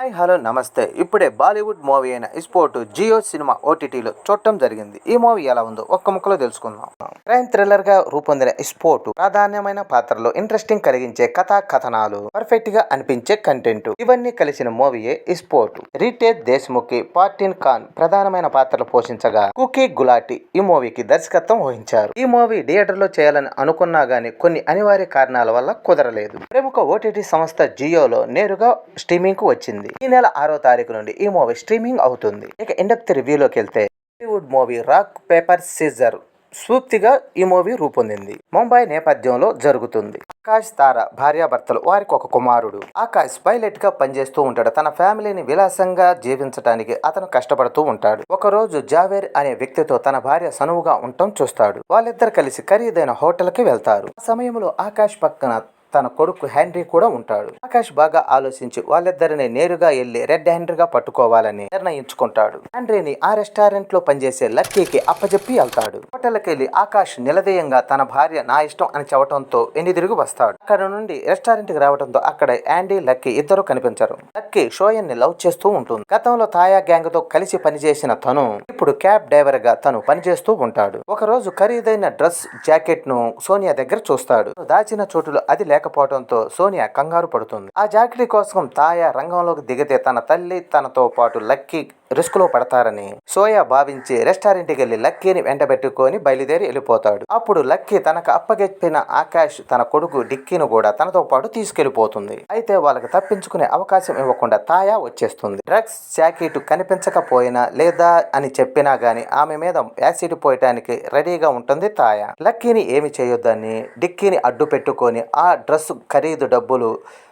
Hi hello నమస్తే. ఇప్పుడే Bollywood movie అయిన స్పోర్ట్ జియో సినిమా ఓటీటీలో చూడటం జరిగింది. ఈ మూవీ ఎలా ఉందో ఒక్క ముక్కలో తెలుసుకుందాం. క్రైమ్ థ్రిల్లర్గా రూపొందిన స్పోర్ట్ ప్రాధాన్యమైన పాత్రలో ఇంట్రెస్టింగ్ కలిగించే కథా కథనాలు పర్ఫెక్ట్గా అనిపించే కంటెంట్ ఇవన్నీ కలిసిన మూవీయే స్పోర్ట్ రీటేజ్ దేశ్ముఖి పార్టీన్ ఖాన్ ప్రధానమైన పాత్రలు పోషించగా కుకీ గులాటి ఈ మూవీకి దర్శకత్వం వహించారు. ఈ మూవీ థియేటర్లో చేయాలని అనుకున్నా గానీ కొన్ని అనివార్య కారణాల వల్ల కుదరలేదు. ప్రముఖ ఓటీటీ సంస్థ జియోలో నేరుగా స్ట్రీమింగ్కు వచ్చింది. ఈ నెల ఆరో తారీఖు నుండి ఈ మూవీ స్ట్రీమింగ్ అవుతుంది. ఇక ఇండక్ట్ రివ్యూలోకి వెళ్తే Hollywood movie rock paper scissor స్ఫూర్తిగా ఈ మూవీ రూపొందింది. ముంబై నేపథ్యంలో జరుగుతుంది. ఆకాష్ తార భార్యాభర్తలు వారికి ఒక కుమారుడు. ఆకాష్ పైలట్గా పనిచేస్తూ ఉంటాడు. తన ఫ్యామిలీని విలాసంగా జీవించడానికి అతను కష్టపడుతూ ఉంటాడు. ఒక రోజు జావేర్ అనే వ్యక్తితో తన భార్య సనువుగా ఉండటం చూస్తాడు. వాళ్ళిద్దరు కలిసి ఖరీదైన హోటల్కి వెళ్తారు. ఆ సమయంలో ఆకాష్ పక్కన తన కొడుకు హెన్రీ కూడా ఉంటాడు. ఆకాష్ బాగా ఆలోచించి వాళ్ళిద్దరిని నేరుగా వెళ్ళి రెడ్ హ్యాండర్గా పట్టుకోవాలని నిర్ణయించుకుంటాడు. హెన్రీని ఆ రెస్టారెంట్లో పనిచేసే లక్కీకి అప్పజెప్పి వెళ్తాడు. హోటల్కి వెళ్ళి ఆకాష్ నిలదీయంగా తన భార్య నా ఇష్టం అని చెప్పడంతో ఎన్ని వస్తాడు. అక్కడ నుండి రెస్టారెంట్కి రావడంతో అక్కడ యాండీ లక్కీ ఇద్దరు కనిపించరు. లక్కీ షోయన్ని లవ్ చేస్తూ ఉంటుంది. గతంలో తాయా గ్యాంగ్తో కలిసి పనిచేసిన తను ఇప్పుడు క్యాబ్ డ్రైవర్గా తను పనిచేస్తూ ఉంటాడు. ఒక రోజు ఖరీదైన డ్రెస్ జాకెట్ను సోనియా దగ్గర చూస్తాడు. దాచిన చోటులో అది లేకపోవడంతో సోనియా కంగారు పడుతుంది. ఆ జాకెట్ కోసం తాయా రంగంలోకి దిగితే తన తల్లి తనతో పాటు లక్కీ రిస్క్లో పడతారని సోయా భావించి రెస్టారెంట్కి వెళ్ళి లక్కీని వెంటబెట్టుకొని బయలుదేరి వెళ్ళిపోతాడు. అప్పుడు లక్కీ తనకు అప్పగెప్పిన ఆకాష్ తన కొడుకు డిక్కీని కూడా తనతో పాటు తీసుకెళ్ళిపోతుంది అయితే వాళ్ళకి తప్పించుకునే అవకాశం ఇవ్వకుండా తాయా వచ్చేస్తుంది. డ్రగ్స్ జాకెట్ కనిపించకపోయినా లేదా అని చెప్పినా గాని ఆమె మీద యాసిడ్ పోయటానికి రెడీగా ఉంటుంది తాయా. లక్కీని ఏమి చేయొద్దని డిక్కీని అడ్డు పెట్టుకొని ఆ డ్రెస్ ఖరీదు డబ్బులు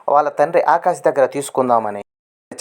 వాళ్ళ తండ్రి ఆకాష్ దగ్గర తీసుకుందామని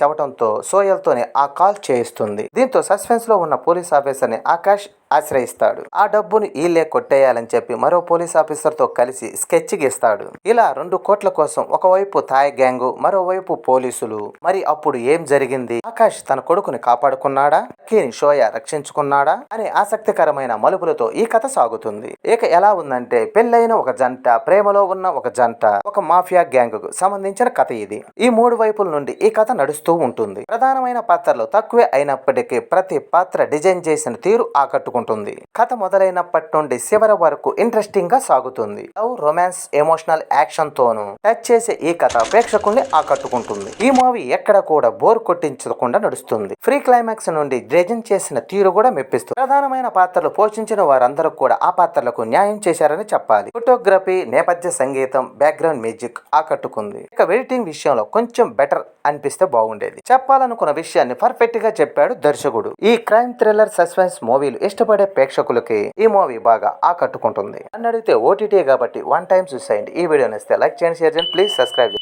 చెప్పడంతో సోయల్తోనే ఆ కాల్ చేయిస్తుంది. దీంతో సస్పెన్స్లో ఉన్న పోలీస్ ఆఫీసర్ని ఆకాష్ ఆశ్రయిస్తాడు. ఆ డబ్బును ఈలే కొట్టేయాలని చెప్పి మరో పోలీస్ ఆఫీసర్తో కలిసి స్కెచ్ గీస్తాడు. ఇలా రెండు కోట్ల కోసం ఒకవైపు థాయ్ గ్యాంగ్ మరోవైపు పోలీసులు. మరి అప్పుడు ఏం జరిగింది? ఆకాష్ తన కొడుకుని కాపాడుకున్నాడా? కీని షోయా రక్షించుకున్నాడా? అనే ఆసక్తికరమైన మలుపులతో ఈ కథ సాగుతుంది. ఇక ఎలా ఉందంటే పెళ్ళైన ఒక జంట ప్రేమలో ఉన్న ఒక జంట ఒక మాఫియా గ్యాంగ్కు సంబంధించిన కథ ఇది. ఈ మూడు వైపుల నుండి ఈ కథ నడుస్తూ ఉంటుంది. ప్రధానమైన పాత్రలు తక్కువే అయినప్పటికీ ప్రతి పాత్ర డిజైన్ చేసిన తీరు ఆకట్టుకుంటుంది. కథ మొదలైనప్పటి నుండి చివరి వరకు ఇంట్రెస్టింగ్గా సాగుతుంది. లవ్ రొమాన్స్ ఎమోషనల్ యాక్షన్ తోను టచ్ చేసే ఈ కథ ప్రేక్షకుల్ని ఆకట్టుకుంటుంది. ఈ మూవీ ఎక్కడ కూడా బోర్ కొట్టించకుండా నడుస్తుంది. ఫ్రీ క్లైమాక్స్ నుండి డ్రెజిన్ చేసిన తీరు కూడా మెప్పిస్తుంది ప్రధానమైన పాత్రలు పోషించిన వారందరూ కూడా ఆ పాత్రలకు న్యాయం చేశారని చెప్పాలి. ఫోటోగ్రఫీ నేపథ్య సంగీతం బ్యాక్గ్రౌండ్ మ్యూజిక్ ఆకట్టుకుంది. ఇక ఎడిటింగ్ విషయంలో కొంచెం బెటర్ అనిపిస్తే బాగుండేది. చెప్పాలనుకున్న విషయాన్ని పర్ఫెక్ట్గా చెప్పాడు దర్శకుడు. ఈ క్రైమ్ థ్రిల్లర్ సస్పెన్స్ మూవీలు ఇష్టపడే ప్రేక్షకులకి ఈ మూవీ బాగా ఆకట్టుకుంటుంది. అని అడిగితే ఓటీటీ కాబట్టి వన్ టైం చూసేయండి. ఈ వీడియో నచ్చితే లైక్ చేయండి షేర్ చేయండి ప్లీజ్ సబ్స్క్రైబ్